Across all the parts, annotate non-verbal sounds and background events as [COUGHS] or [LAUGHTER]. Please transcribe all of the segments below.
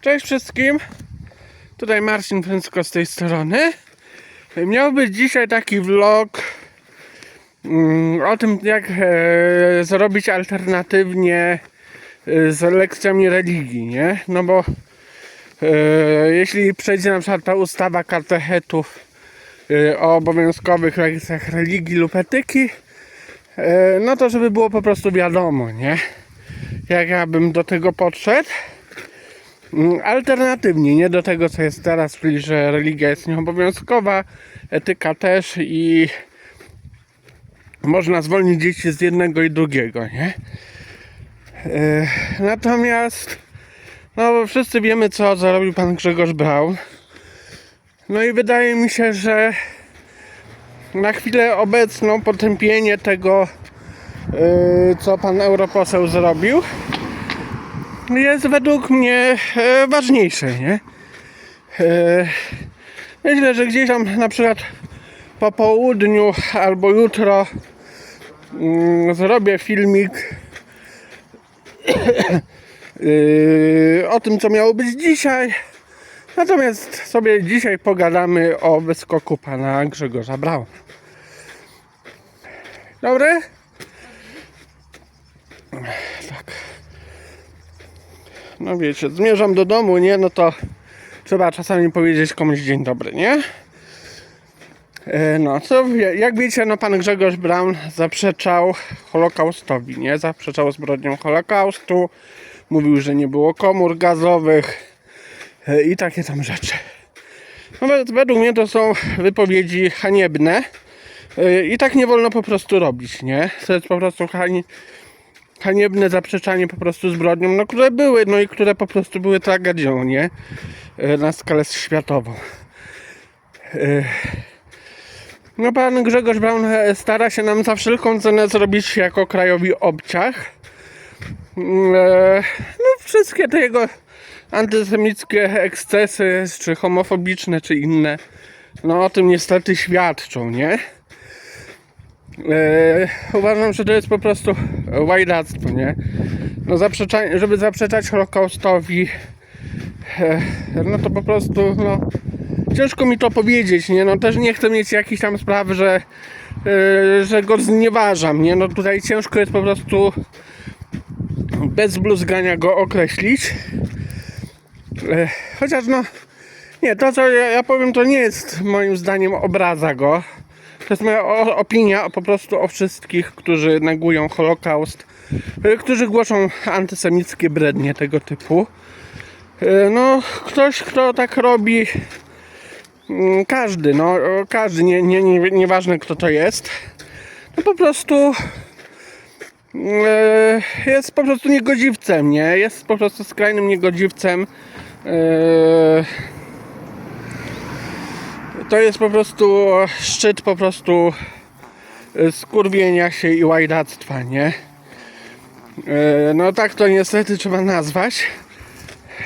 Cześć wszystkim. Tutaj Marcin Prędko z tej strony. Miał być dzisiaj taki vlog mm, o tym, jak e, zrobić alternatywnie e, z lekcjami religii, nie? No bo e, jeśli przejdzie na przykład ta ustawa katechetów o obowiązkowych lekcjach religii lub etyki, no to żeby było po prostu wiadomo, nie? Jak ja bym do tego podszedł. Mm, Alternatywnie, nie do tego, co jest teraz, czyli że religia jest nieobowiązkowa, etyka też i można zwolnić dzieci z jednego i drugiego, nie? E, Natomiast, no bo wszyscy wiemy, co zrobił pan Grzegorz Braun. No i wydaje mi się, że na chwilę obecną potępienie tego, e, co pan europoseł zrobił, jest według mnie e, ważniejsze, nie? E, myślę, że gdzieś tam na przykład po południu albo jutro mm, zrobię filmik [COUGHS] e, o tym, co miało być dzisiaj. Natomiast sobie dzisiaj pogadamy o wyskoku pana Grzegorza Brauna. Dobry? Tak. No wiecie, zmierzam do domu, nie? No to trzeba czasami powiedzieć komuś dzień dobry, nie? E, No, co jak wiecie, no pan Grzegorz Braun zaprzeczał Holokaustowi, nie? Zaprzeczał zbrodniom Holokaustu, mówił, że nie było komór gazowych e, i takie tam rzeczy. No, wed- według mnie to są wypowiedzi haniebne e, i tak nie wolno po prostu robić, nie? To jest po prostu hani haniebne zaprzeczanie po prostu zbrodniom, no które były, no i które po prostu były tragedią, nie? E, Na skalę światową. E, No pan Grzegorz Braun e, stara się nam za wszelką cenę zrobić jako krajowi obciach. Mm, No wszystkie te jego antysemickie ekscesy, czy homofobiczne, czy inne, no o tym niestety świadczą, nie? E, uważam, że to jest po prostu łajdactwo, nie? No żeby zaprzeczać Holokaustowi, e, no to po prostu, no ciężko mi to powiedzieć, nie? No też nie chcę mieć jakichś tam spraw, że, e, że go znieważam, nie? No tutaj ciężko jest po prostu bez bluzgania go określić. Chociaż no, nie, to co ja, ja powiem, to nie jest moim zdaniem obraza go. To jest moja opinia po prostu o wszystkich, którzy negują Holokaust, y, którzy głoszą antysemickie brednie tego typu. Y, No, ktoś, kto tak robi, mm, każdy, no, każdy, nie, nie, nie, nieważne kto to jest, no po prostu y, jest po prostu niegodziwcem, nie? Jest po prostu skrajnym niegodziwcem. Y, to jest po prostu szczyt po prostu e, skurwienia się i łajdactwa, nie? E, No tak to niestety trzeba nazwać.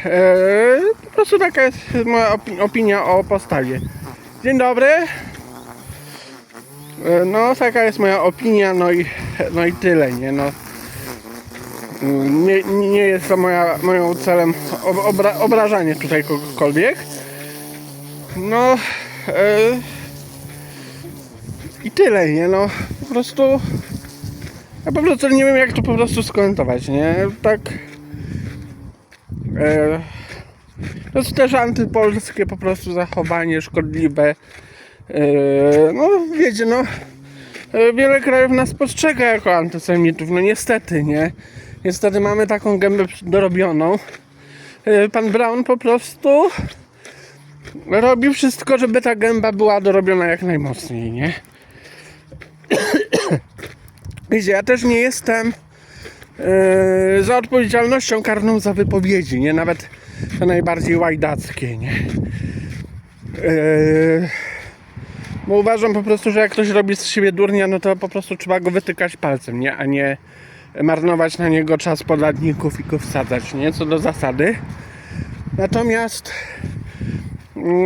E, Po prostu taka jest moja opi- opinia o postawie. Dzień dobry. No taka jest moja opinia, no i, no i tyle, nie? No, nie, nie jest to moja, moją celem ob- obra, obrażanie tutaj kogokolwiek. No i tyle, nie no. Po prostu ja po prostu nie wiem jak to po prostu skomentować, nie? Tak e, to jest też antypolskie po prostu zachowanie szkodliwe. E, no wiecie, no e, wiele krajów nas postrzega jako antysemitów, no niestety, nie? Niestety mamy taką gębę dorobioną. E, Pan Brown po prostu robi wszystko, żeby ta gęba była dorobiona jak najmocniej, nie? [COUGHS] Wiecie, ja też nie jestem e, za odpowiedzialnością karną za wypowiedzi, nie? Nawet te najbardziej łajdackie, nie? E, bo uważam po prostu, że jak ktoś robi z siebie durnia, no to po prostu trzeba go wytykać palcem, nie? A nie marnować na niego czas podatników i go wsadzać, nie? Co do zasady. Natomiast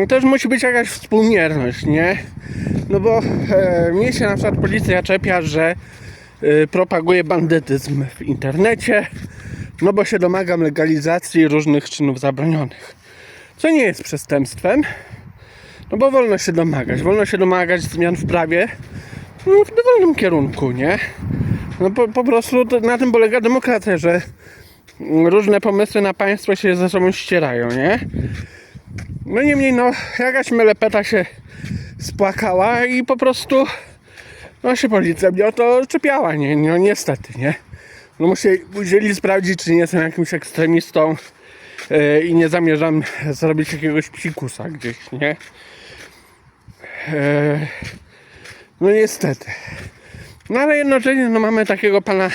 też musi być jakaś współmierność, nie? No bo e, mnie się na przykład policja czepia, że e, propaguje bandytyzm w internecie, No bo się domagam legalizacji różnych czynów zabronionych. Co nie jest przestępstwem. No bo wolno się domagać. Wolno się domagać zmian w prawie no, w dowolnym kierunku, nie? No po, po prostu na tym polega demokracja, że różne pomysły na państwo się ze sobą ścierają, nie? No niemniej, no, jakaś melepeta się spłakała i po prostu no się policja mnie o to czepiała, nie? No niestety, nie? No musieli, sprawdzić, czy nie jestem jakimś ekstremistą yy, i nie zamierzam zrobić jakiegoś psikusa gdzieś, nie? Yy, no niestety. No ale jednocześnie no, mamy takiego pana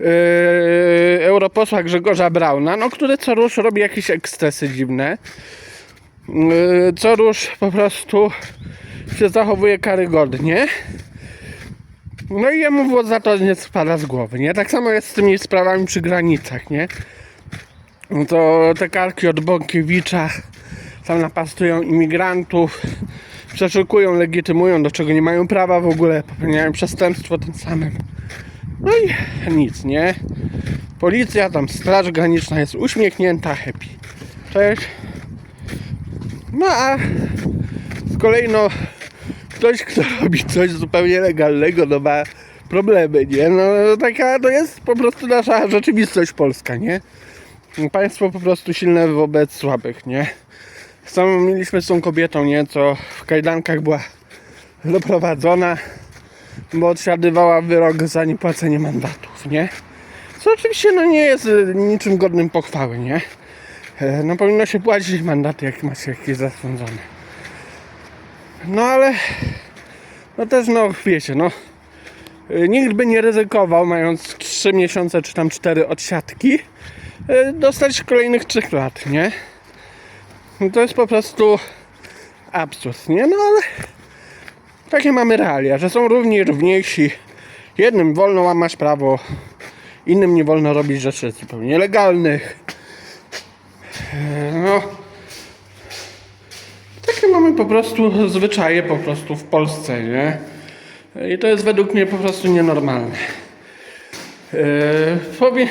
yy, europosła Grzegorza Brauna, no, który co rusz robi jakieś ekscesy dziwne. Yy, co rusz po prostu się zachowuje karygodnie. No i jemu było za to nie spada z głowy, nie? Tak samo jest z tymi sprawami przy granicach, nie? No to te karki od Bąkiewicza tam napastują imigrantów, przeszukują, legitymują, do czego nie mają prawa w ogóle, popełniają przestępstwo tym samym. No i nic, nie? Policja, tam straż graniczna jest uśmiechnięta, happy. Cześć. No a z kolei no ktoś, kto robi coś zupełnie legalnego, no ma problemy, nie? No taka to jest po prostu nasza rzeczywistość polska, nie? Państwo po prostu silne wobec słabych, nie? Samo mieliśmy z tą kobietą, nie? Co w kajdankach była doprowadzona, bo odsiadywała wyrok za niepłacenie mandatów, nie? Co oczywiście no nie jest niczym godnym pochwały, nie? E, No powinno się płacić mandaty, jak ma się jakieś zasądzone. No ale no też no wiecie, no y, nikt by nie ryzykował mając 3 miesiące czy tam 4 odsiadki y, dostać kolejnych 3 lat, nie? No to jest po prostu absurd, nie? No ale takie mamy realia, że są równi równiejsi. Jednym wolno łamać prawo, innym nie wolno robić rzeczy zupełnie nielegalnych. E, No, takie mamy po prostu zwyczaje po prostu w Polsce, nie? I to jest według mnie po prostu nienormalne. E, Powie,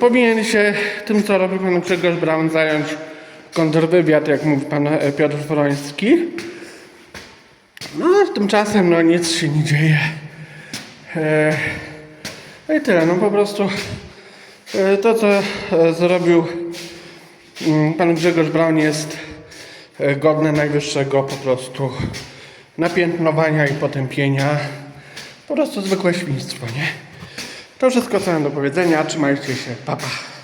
powinien się tym, co robi pan Grzegorz Braun, zająć kontrwywiad, jak mówi pan e, Piotr Wroński. No, a tymczasem no nic się nie dzieje. E, No i tyle, no po prostu e, to, co zrobił pan Grzegorz Braun jest e, godne najwyższego po prostu napiętnowania i potępienia. Po prostu zwykłe świństwo, nie? To wszystko, co mam do powiedzenia. Trzymajcie się. Pa, pa.